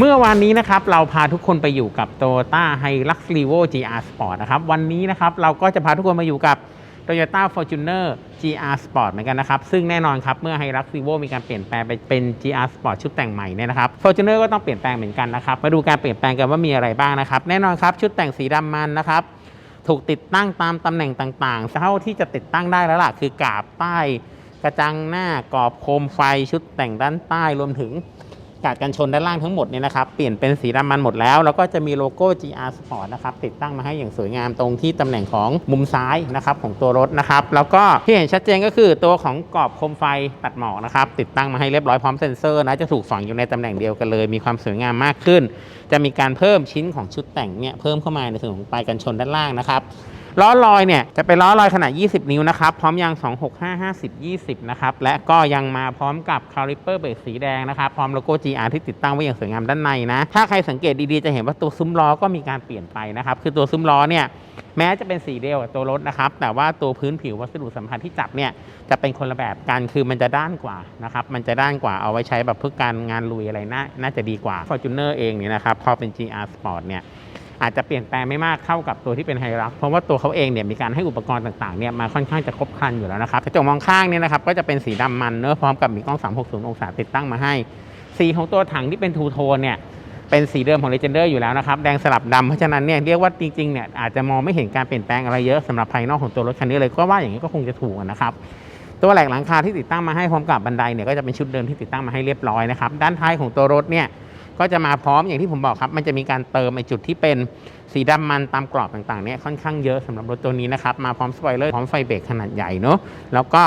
เมื่อวานนี้นะครับเราพาทุกคนไปอยู่กับ Toyota Hilux Revo GR Sport นะครับวันนี้นะครับเราก็จะพาทุกคนมาอยู่กับ Toyota Fortuner GR Sport เหมือนกันนะครับ ซึ่งแน่นอนครับเมื่อ Hilux Revo มีการเปลี่ยนแปลงไปเป็น GR Sport ชุดแต่งใหม่เนี่ยนะครับ Fortuner ก็ต้องเปลี่ยนแปลงเหมือนกันนะครับมาดูการเปลี่ยนแปลงกันว่ามีอะไรบ้างนะครับ แน่นอนครับชุดแต่งสีดำมันนะครับถูกติดตั้งตามตำแหน่งต่างๆ เท่าที่จะติดตั้งได้แล้วล่ะคือกาบใต้กระจังหน้ากรอบโคมไฟชุดแต่งด้านใต้รวมถึง กาดกันชนด้านล่างทั้งหมดเนี่ยนะครับเปลี่ยนเป็นสีดำมันหมดแล้วแล้วก็จะมีโลโก้ GR Sport นะครับติดตั้งมาให้อย่างสวยงามตรงที่ตำแหน่งของมุมซ้ายนะครับของตัวรถนะครับแล้วก็ที่เห็นชัดเจนก็คือตัวของกรอบโคมไฟตัดหมอกนะครับติดตั้งมาให้เรียบร้อยพร้อมเซ็นเซอร์นะจะถูกฝังอยู่ในตำแหน่งเดียวกันเลย มีความสวยงามมากขึ้น จะมีการเพิ่มชิ้นของชุดแต่งเนี่ยเพิ่มเข้ามาในส่วนของปลายกันชนด้านล่างนะครับ ล้อลอยเนี่ยจะเป็นล้อลอยขนาด 20 นิ้วนะครับ พร้อมยาง 265 50 20 นะครับ และก็ยังมาพร้อมกับคาลิปเปอร์เบรกสีแดงนะครับ พร้อมโลโก้ GR ที่ติดตั้งไว้อย่างสวยงามด้านในนะ ถ้าใครสังเกตดีๆ จะเห็นว่าตัวซุ้มล้อก็มีการเปลี่ยนไปนะครับ คือตัวซุ้มล้อเนี่ยแม้จะเป็นสีเดียวกับตัวรถนะครับ แต่ว่าตัวพื้นผิววัสดุสัมผัสที่จับเนี่ยจะเป็นคนละแบบกัน คือมันจะด้านกว่านะครับ มันจะด้านกว่าเอาไว้ใช้แบบเพื่อการงานลุยอะไรน่าน่าจะดีกว่า Fortuner เองเนี่ยนะครับ พอเป็น GR Sport เนี่ย อาจจะเปลี่ยนแปลงไม่มากเท่ากับตัวที่เป็นไฮรักเพราะว่าตัวเขาเองเนี่ยมีการให้อุปกรณ์ต่างๆเนี่ยมาค่อนข้างจะครบครันอยู่แล้วนะครับกระจกมองข้างเนี่ยนะครับก็จะเป็นสีดำมันเนอะพร้อมกับมีกล้อง 360 องศาติดตั้งมาให้ สีของตัวถังที่เป็นทูโทนเนี่ยเป็นสีเดิมของ Legender อยู่แล้วนะครับแดงสลับดำเพราะฉะนั้นเนี่ยเรียกว่าจริงๆเนี่ยอาจจะมองไม่เห็นการเปลี่ยนแปลงอะไรเยอะสำหรับภายนอกของตัวรถคันนี้เลยก็ว่าอย่างนี้ก็คงจะถูกนะครับตัวแหลกหลังคาที่ติดตั้งมาให้พร้อมกับบันไดเนี่ยก็จะเป็นชุดเดิมที่ติดตั้งมาให้เรียบร้อยนะครับด้านท้ายของตัวรถเนี่ย ก็จะมาพร้อมอย่างที่ผมบอกครับ มันจะมีการเติมไอจุดที่เป็นสีดำมันตามกรอบต่างๆเนี่ยค่อนข้างเยอะสำหรับรถตัวนี้นะครับ มาพร้อมสปอยเลอร์พร้อมไฟเบรกขนาดใหญ่เนอะแล้วก็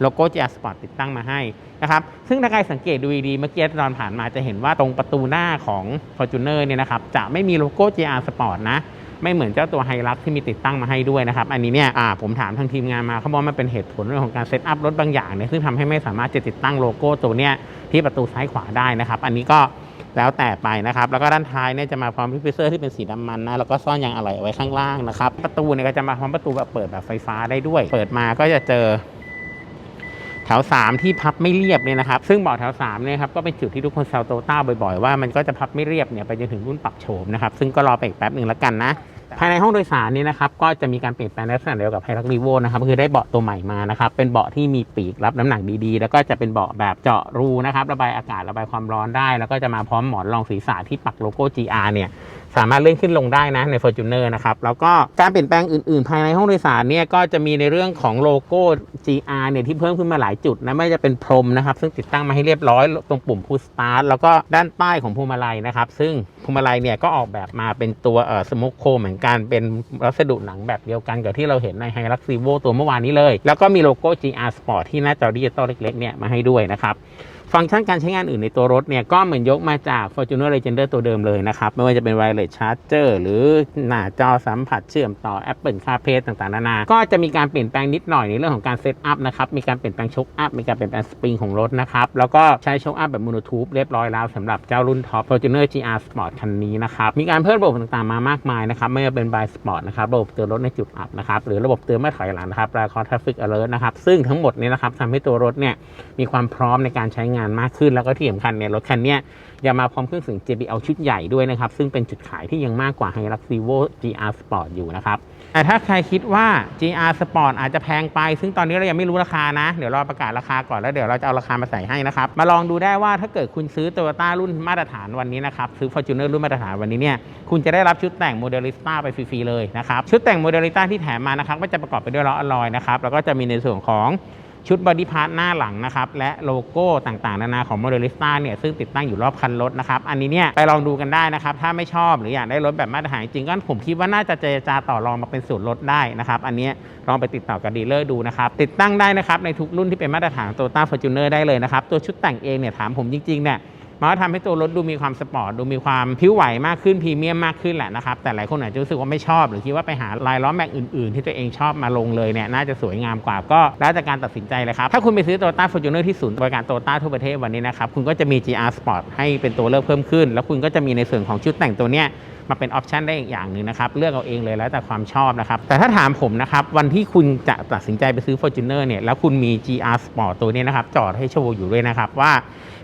โลโก้ GR Sport ติดตั้งมาให้นะครับ ซึ่งถ้าใครสังเกตดูดีๆเมื่อกี้ตอนผ่านมาจะเห็นว่าตรงประตูหน้าของ Fortuner เนี่ยนะครับจะไม่มีโลโก้ GR Sport นะไม่เหมือนเจ้าตัวไฮรักที่มีติดตั้งมาให้ด้วยนะครับ อันนี้เนี่ยผมถามทางทีมงานมาเขาบอกมันเป็นเหตุผลเรื่องของการเซตอัพรถบางอย่างเนี่ยซึ่งทำให้ไม่สามารถจะติดตั้งโลโก้ตัวเนี้ยที่ประตูซ้ายขวาได้นะครับ อันนี้ก็ แล้วแต่ไปนะครับ แล้วก็ด้านท้ายเนี่ยจะมาพร้อมพิเซอร์ที่เป็นสีดำมันนะแล้วก็ซ่อนยางอะไหล่เอาไว้ข้างล่างนะครับ ประตูเนี่ยก็จะมาพร้อมประตูแบบเปิดแบบไฟฟ้าได้ด้วย เปิดมาก็จะเจอแถว 3 ที่พับไม่เรียบเนี่ยนะครับ ซึ่งเบาะแถว3เนี่ยครับก็เป็นจุดที่ทุกคนแซวโตต้าบ่อยๆ ว่ามันก็จะพับไม่เรียบเนี่ยไปจนถึงรุ่นปรับโฉมนะครับ ซึ่งก็รอไปอีกแป๊บหนึ่งแล้วกันนะภายในห้องโดยสารนี่นะครับก็จะมีการเปลี่ยนแปลงลักษณะเดียวกับไฮรักรีโวนะครับก็คือได้เบาะตัวใหม่มานะครับเป็นเบาะที่มีปีกรับน้ำหนักดีๆ แล้วก็จะเป็นเบาะแบบเจาะรูนะครับระบายอากาศระบายความร้อนได้ แล้วก็จะมาพร้อมหมอนรองศีรษะที่ปักโลโก้ GR เนี่ยสามารถเลื่อนขึ้นลงได้นะใน Fortuner นะครับแล้วก็การเปลี่ยนแปลงอื่นๆ ภายในห้องโดยสารเนี่ยก็จะมีในเรื่องของโลโก้ GR เนี่ยที่เพิ่มขึ้นมาหลายจุดนะไม่จะเป็นพรมนะครับซึ่งติดตั้งมาให้เรียบร้อยตรงปุ่ม push start แล้วก็ด้านใต้ของพวงมาลัยนะครับซึ่งพวงมาลัยเนี่ยก็ออกแบบมาเป็นตัวเอ่อสโมกโคเหมือนกันเป็นวัสดุหนังแบบเดียวกันกับที่เราเห็นในไฮรักซีโวตัวเมื่อวานนี้เลย แล้วก็มีโลโก้ GR Sport ที่หน้าจอดิจิตอลเล็กๆเนี่ยมาให้ด้วยนะครับ ฟังก์ชันการใช้งานอื่นในตัวรถเนี่ยก็เหมือนยกมาจาก Fortuner Legender ตัวเดิมเลยนะครับ ไม่ว่าจะเป็น Wireless Charger หรือหน้าจอสัมผัสเชื่อมต่อ Apple CarPlay ต่างๆ นานา ก็จะมีการเปลี่ยนแปลงนิดหน่อยในเรื่องของการเซตอัพนะครับ มีการเปลี่ยนแปลงโชคอัพ มีการเปลี่ยนแปลงสปริงของรถนะครับ แล้วก็ใช้โชคอัพแบบมูโนทูบเรียบร้อยแล้วสำหรับเจ้ารุ่นท็อป Fortuner GR Sport คันนี้นะครับ มีการเพิ่มระบบต่างๆ มามากมายนะครับ ไม่ว่าเป็น By Sport นะครับ ระบบเตือนรถในจุดอับนะครับ หรือระบบเตือนเมื่อถอยหลังนะครับ Record Traffic Alert นะครับ ซึ่งทั้งหมดนี้นะครับทำให้ตัวรถเนี่ยมีความพร้อมในการใช้งานมากขึ้นแล้วก็ที่สำคัญเนี่ยรถคันนี้ยยังมาพร้อมเครื่องเสียง JBL ชุดใหญ่ด้วยนะครับ ซึ่งเป็นจุดขายที่ยังมากกว่า Hilux Revo GR Sport อยู่นะครับแต่ถ้าใครคิดว่า GR Sport อาจจะแพงไป ซึ่งตอนนี้เรายังไม่รู้ราคานะ เดี๋ยวรอประกาศราคาก่อนแล้วเดี๋ยวเราจะเอาราคามาใส่ให้นะครับ มาลองดูได้ว่าถ้าเกิดคุณซื้อ Toyota รุ่นมาตรฐานวันนี้นะครับ ซื้อ Fortuner รุ่นมาตรฐานวันนี้เนี่ยคุณจะได้รับชุดแต่ง Modelista ไปฟรีๆเลยนะครับชุดแต่ง Modelista ที่แถมมานะครับก็จะประกอบไปด้วยล้ออลลอยนะครับแล้วก็จะมีในส่วนของ ชุดบอดี้พาร์ทหน้าหลังนะครับและโลโก้ต่างๆนานาของโมเดลิสต้าเนี่ยซึ่งติดตั้งอยู่รอบคันรถนะครับอันนี้เนี่ยไปลองดูกันได้นะครับถ้าไม่ชอบหรืออยากได้รถแบบมาตรฐานจริงก็ผมคิดว่าน่าจะเจรจาต่อรองมาเป็นส่วนลดได้นะครับอันนี้ลองไปติดต่อกับดีลเลอร์ดูนะครับติดตั้งได้นะครับในทุกรุ่นที่เป็นมาตรฐานโตต้าฟอร์จูเนอร์ได้เลยนะครับตัวชุดแต่งเองเนี่ยถามผมจริงๆเนี่ย มันก็ทำให้ตัวรถดูมีความสปอร์ตดูมีความผิวไหวมากขึ้นพรีเมียมมากขึ้นแหละนะครับแต่หลายคนอาจจะรู้สึกว่าไม่ชอบ หรือคิดว่าไปหาลายล้อแม็กอื่นๆ ที่ตัวเองชอบมาลงเลยเนี่ยน่าจะสวยงามกว่าก็แล้วแต่การตัดสินใจเลยครับถ้าคุณไปซื้อโตต้าฟอร์จูเนอร์ที่ศูนย์บริการโตโยต้าทั่วประเทศวันนี้นะครับคุณก็จะมี GR Sport ให้เป็นตัวเลือกเพิ่มขึ้น แล้วคุณก็จะมีในส่วนของชุดแต่งตัวเนี้ยมาเป็นออปชันได้อีกอย่างหนึ่งนะครับเลือกเอาเองเลยแล้วแต่ความชอบนะครับแต่ถ้าถามผมนะครับวันที่คุณจะตัดสินใจไปซื้อ Fortuner เนี่ยแล้วคุณมี GR Sport ตัวนี้นะครับจอดให้โชว์อยู่ด้วยนะครับว่า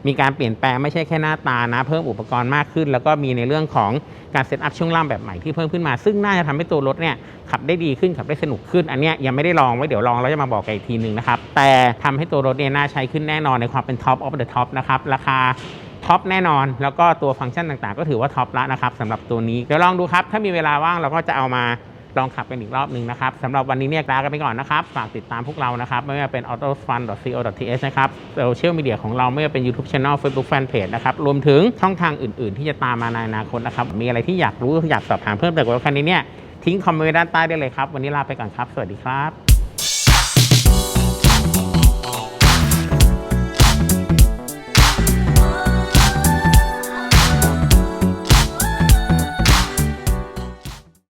มีการเปลี่ยนแปลงไม่ใช่แค่หน้าตานะเพิ่มอุปกรณ์มากขึ้น แล้วก็มีในเรื่องของการเซตอัพช่วงล่างแบบใหม่ที่เพิ่มขึ้นมา ซึ่งน่าจะทำให้ตัวรถเนี่ยขับได้ดีขึ้นขับได้สนุกขึ้น อันเนี้ยยังไม่ได้ลองไว้เดี๋ยวลองแล้วจะมาบอกกันอีกทีหนึ่งนะครับแต่ทำให้ตัวรถเนี่ยน่าใช้ขึ้นแน่นอนในความเป็น Top of the Top นะครับราคา ท็อปแน่นอน แล้วก็ตัวฟังก์ชันต่างๆ ก็ถือว่าท็อปละนะครับสำหรับตัวนี้เดี๋ยวลองดูครับ ถ้ามีเวลาว่างเราก็จะเอามาลองขับกันอีกรอบหนึ่งนะครับสำหรับวันนี้เนี่ยลากันไปก่อนนะครับ ฝากติดตามพวกเรานะครับ ไม่ว่าเป็น autofun.co.th นะครับโซเชียลมีเดียของเราไม่ว่าเป็น YouTube Channel Facebook Fanpage นะครับ รวมถึงช่องทางอื่นๆ ที่จะตามมาในอนาคตนะครับ มีอะไรที่อยากรู้อยากสอบถามเพิ่มเติมกับรถคันนี้เนี่ยทิ้งคอมเมนต์ด้านใต้ได้เลยครับ วันนี้ลาไปก่อนครับ สวัสดีครับ